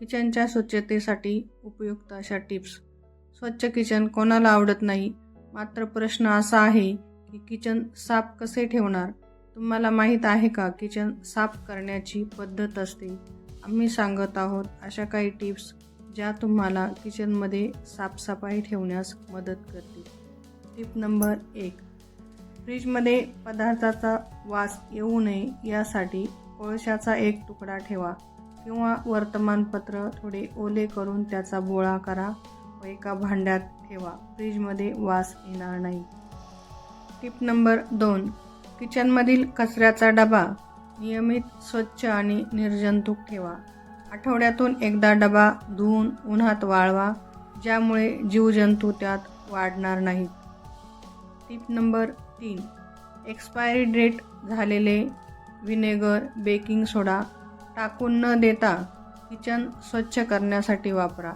किचनच्या स्वच्छतेसाठी उपयुक्त अशा टिप्स. स्वच्छ किचन कोणाला आवडत नाही? मात्र प्रश्न असा आहे की किचन साफ कसे ठेवणार? तुम्हाला माहीत आहे का किचन साफ करण्याची पद्धत असते? आम्ही सांगत आहोत अशा काही टिप्स ज्या तुम्हाला किचनमध्ये साफसफाई ठेवण्यास मदत करतील. टिप नंबर एक. फ्रीजमध्ये पदार्थाचा वास येऊ नये यासाठी कोळशाचा एक तुकडा ठेवा. किंवा वर्तमानपत्र थोडे ओले करून त्याचा बोळा करा व एका भांड्यात ठेवा. फ्रीजमध्ये वास येणार नाही. टिप नंबर दोन. किचनमधील कचऱ्याचा डबा. नियमित स्वच्छ आणि निर्जंतुक ठेवा. आठवड्यातून एकदा डबा धुवून उन्हात वाळवा ज्यामुळे जीवजंतू त्यात वाढणार नाहीत. टिप नंबर तीन. एक्सपायरी डेट झालेले व्हिनेगर बेकिंग सोडा. टाकून न देता किचन स्वच्छ करण्यासाठी वापरा.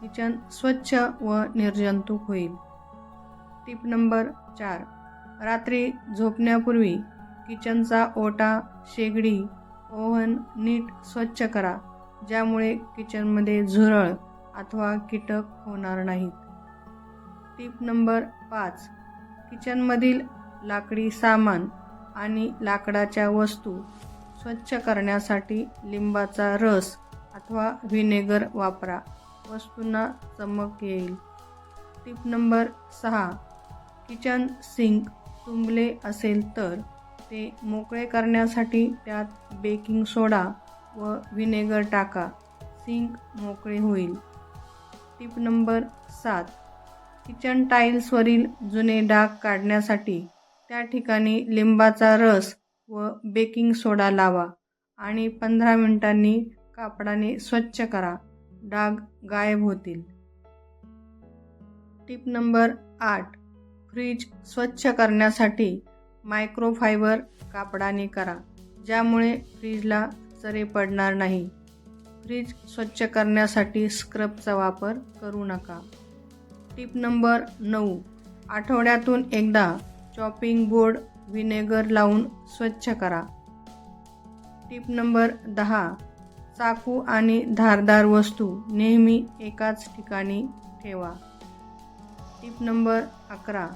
किचन स्वच्छ व निर्जंतुक होईल. टिप नंबर चार. रात्री झोपण्यापूर्वी किचनचा ओटा शेगडी ओव्हन नीट स्वच्छ करा ज्यामुळे किचनमध्ये झुरळ अथवा कीटक होणार नाहीत. टिप नंबर पाच. किचनमधील लाकडी सामान आणि लाकडाच्या वस्तू स्वच्छ करण्यासाठी लिंबाचा रस अथवा व्हिनेगर वापरा. वस्तूंना चमक येईल. टिप नंबर सहा. किचन सिंक तुंबले असेल तर ते मोकळे करण्यासाठी त्यात बेकिंग सोडा व व्हिनेगर टाका. सिंक मोकळे होईल. टिप नंबर सात. किचन टाईल्सवरील जुने डाग काढण्यासाठी त्या ठिकाणी लिंबाचा रस व बेकिंग सोडा लावा आणि पंधरा मिनिटांनी कापडाने स्वच्छ करा. डाग गायब होतील. टिप नंबर आठ. फ्रीज स्वच्छ करण्यासाठी मायक्रोफायबर कापडाने करा ज्यामुळे फ्रीजला चरे पडणार नाही. फ्रीज स्वच्छ करण्यासाठी स्क्रबचा वापर करू नका. टिप नंबर नऊ. आठवड्यातून एकदा चॉपिंग बोर्ड व्हिनेगर लावून स्वच्छ करा. टिप नंबर दहा. चाकू आणि धारदार वस्तू नेहमी एकाच ठिकाणी ठेवा. टिप नंबर अकरा.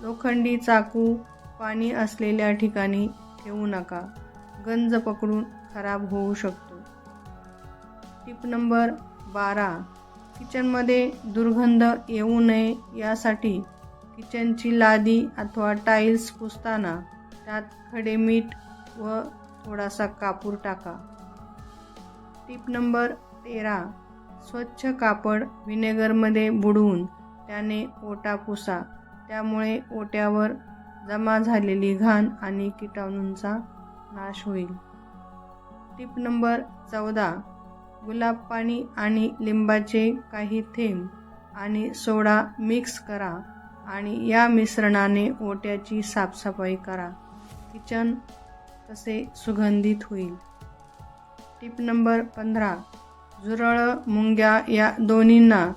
लोखंडी चाकू पाणी असलेल्या ठिकाणी ठेवू नका. गंज पकडून खराब होऊ शकतो. टिप नंबर बारा. किचनमध्ये दुर्गंध येऊ नये यासाठी किचनची लादी अथवा टाईल्स पुसताना त्यात खडे मीठ व थोडासा कापूर टाका. टिप नंबर तेरा स्वच्छ कापड व्हिनेगरमध्ये बुडवून त्याने ओटा पुसा. त्यामुळे ओट्यावर जमा झालेली घाण आणि किटाणूंचा नाश होईल. टिप नंबर चौदा गुलाब पाणी आणि लिंबाचे काही थेंब आणि सोडा मिक्स करा. आणि या मिश्रणाने ओट्याची साफसफाई करा. किचन तसे सुगंधित होईल. टिप नंबर पंधरा. झुरळं मुंग्या या दोन्हींना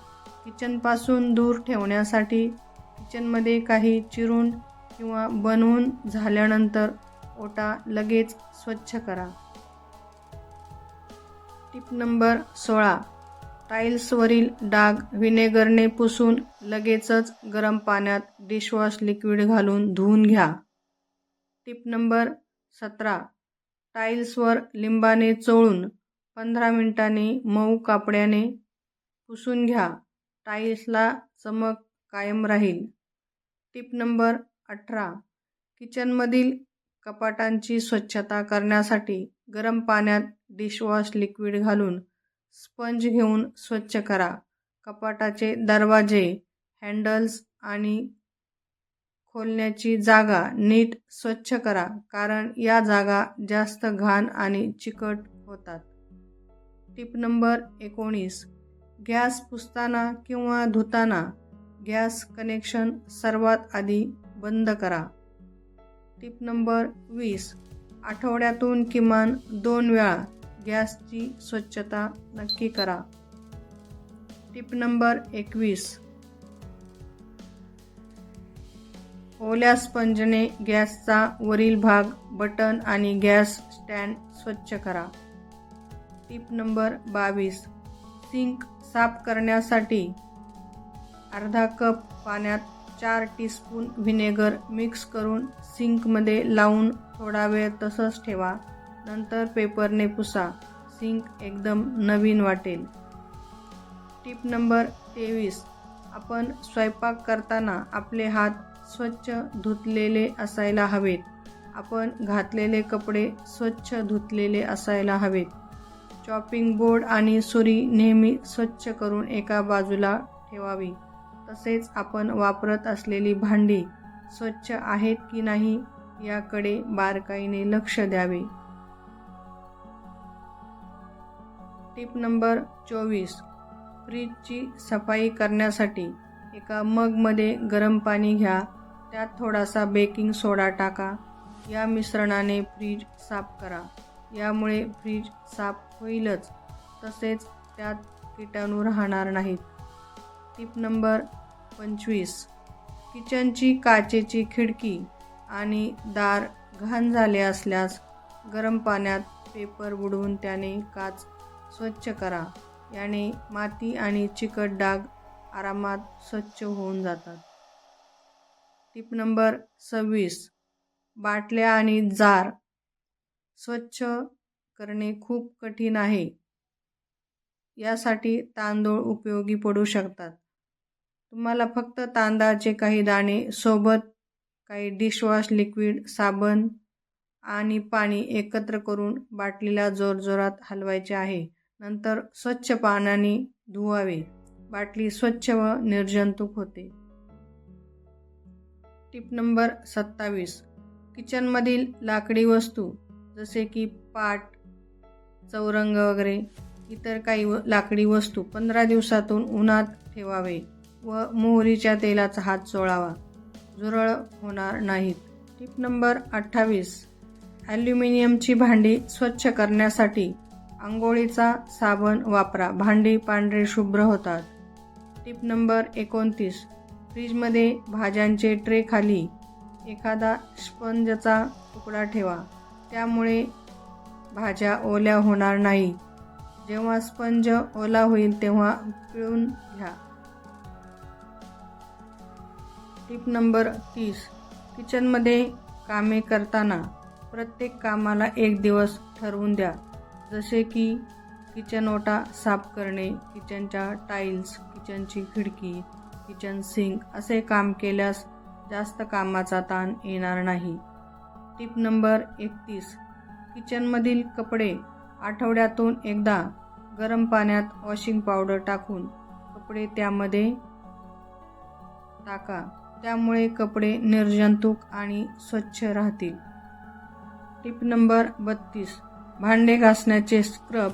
किचनपासून दूर ठेवण्यासाठी किचनमध्ये काही चिरून किंवा बनवून झाल्यानंतर ओटा लगेच स्वच्छ करा. टिप नंबर सोळा. टाईल्सवरील डाग व्हिनेगरने पुसून लगेचच गरम पाण्यात डिशवॉश लिक्विड घालून धुवून घ्या. टिप नंबर सतरा. टाईल्सवर लिंबाने चोळून पंधरा मिनिटांनी मऊ कापड्याने पुसून घ्या. टाईल्सला चमक कायम राहील. टिप नंबर अठरा. किचनमधील कपाटांची स्वच्छता करण्यासाठी गरम पाण्यात डिशवॉश लिक्विड घालून स्पंज घेऊन स्वच्छ करा. कपाटाचे दरवाजे हँडल्स आणि खोलण्याची जागा नीट स्वच्छ करा कारण या जागा जास्त घाण आणि चिकट होतात. टिप नंबर एकोणीस. गॅस पुसताना किंवा धुताना गॅस कनेक्शन सर्वात आधी बंद करा. टिप नंबर वीस. आठवड्यातून किमान दोन वेळा गॅसची स्वच्छता नक्की करा. टिप नंबर एकवीस. ओल्या स्पंजने गॅसचा वरील भाग बटन आणि गॅस स्टँड स्वच्छ करा. टिप नंबर बावीस. सिंक साफ करण्यासाठी अर्धा कप पाण्यात चार टीस्पून व्हिनेगर मिक्स करून सिंकमध्ये लावून थोडा वेळ तसंच ठेवा. नंतर पेपरने पुसा. सिंक एकदम नवीन वाटेल. टिप नंबर तेवीस. आपण स्वयंपाक करताना आपले हात स्वच्छ धुतलेले असायला हवेत. आपण घातलेले कपडे स्वच्छ धुतलेले असायला हवेत. चॉपिंग बोर्ड आणि सुरी नेहमी स्वच्छ करून एका बाजूला ठेवावी. तसेच आपण वापरत असलेली भांडी स्वच्छ आहेत की नाही याकडे बारकाईने लक्ष द्यावे. टिप नंबर चोवीस. फ्रीजची सफाई करण्यासाठी एका मगमध्ये गरम पाणी घ्या. त्यात थोडासा बेकिंग सोडा टाका. या मिश्रणाने फ्रीज साफ करा. यामुळे फ्रीज साफ होईलच. तसेच त्यात किटाणू राहणार नाहीत. टिप नंबर पंचवीस. किचनची काचेची खिडकी आणि दार घाण झाले असल्यास गरम पाण्यात पेपर बुडवून त्याने काच स्वच्छ करा. याने माती आणि चिकट डाग आरामात स्वच्छ होऊन जातात. टिप नंबर सव्वीस. बाटल्या आणि जार स्वच्छ करणे खूप कठीण आहे. यासाठी तांदूळ उपयोगी पडू शकतात. तुम्हाला फक्त तांदळाचे काही दाणे सोबत काही डिशवॉश लिक्विड साबण आणि पाणी एकत्र करून बाटलीला जोरजोरात हलवायचे आहे. नंतर स्वच्छ पाण्याने धुवावे. बाटली स्वच्छ व निर्जंतुक होते. टिप नंबर सत्तावीस. किचनमधील लाकडी वस्तू जसे की पाट चौरंग वगैरे इतर काही व लाकडी वस्तू पंधरा दिवसातून उन्हात ठेवावे व मोहरीच्या तेलाचा हात चोळावा. झुरळ होणार नाहीत. टिप नंबर अठ्ठावीस. ॲल्युमिनियमची भांडी स्वच्छ करण्यासाठी आंघोळीचा साबण वापरा. भांडी पांढरे शुभ्र होतात. टिप नंबर एकोणतीस. फ्रीजमध्ये भाज्यांचे ट्रे खाली. एखादा स्पंजचा तुकडा ठेवा. त्यामुळे भाज्या ओल्या होणार नाही. जेव्हा स्पंज ओला होईल तेव्हा पिळून घ्या. टिप नंबर तीस. किचनमध्ये कामे करताना प्रत्येक कामाला एक दिवस ठरवून द्या. जसे की किचन ओटा साफ करणे किचनच्या टाईल्स किचनची खिडकी किचन सिंक असे काम केल्यास जास्त कामाचा ताण येणार नाही. टिप नंबर एकतीस. किचनमधील कपडे आठवड्यातून एकदा गरम पाण्यात वॉशिंग पावडर टाकून कपडे त्यामध्ये टाका. त्यामुळे कपडे निर्जंतुक आणि स्वच्छ राहतील. टिप नंबर बत्तीस. भांडे घासण्याचे स्क्रब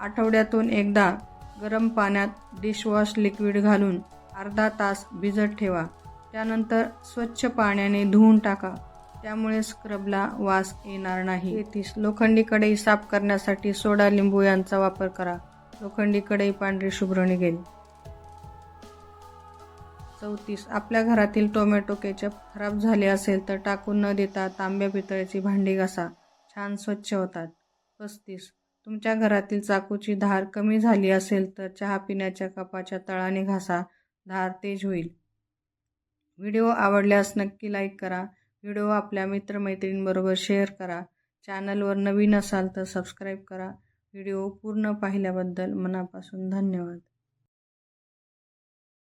आठवड्यातून एकदा गरम पाण्यात डिशवॉश लिक्विड घालून अर्धा तास भिजत ठेवा. त्यानंतर स्वच्छ पाण्याने धुवून टाका. त्यामुळे स्क्रबला वास येणार नाही. तेहतीस. लोखंडी कढई साफ करण्यासाठी सोडा लिंबू यांचा वापर करा. लोखंडी कढई पांढरी शुभ्र निघेल. चौतीस. आपल्या घरातील टोमॅटो केचप खराब झाले असेल तर टाकून न देता तांब्या पितळ्याची भांडी घासा. छान स्वच्छ होतात. पस्तीस तुमच्या घरातील चाकूची धार कमी झाली असेल तर चहा पिण्याच्या कपाच्या तळाने घासा. धार तेज होईल. व्हिडिओ आवडल्यास नक्की लाईक करा. व्हिडिओ आपल्या मित्रमैत्रिणींबरोबर शेअर करा. चॅनलवर नवीन असाल तर सबस्क्राईब करा. व्हिडिओ पूर्ण पाहिल्याबद्दल मनापासून धन्यवाद.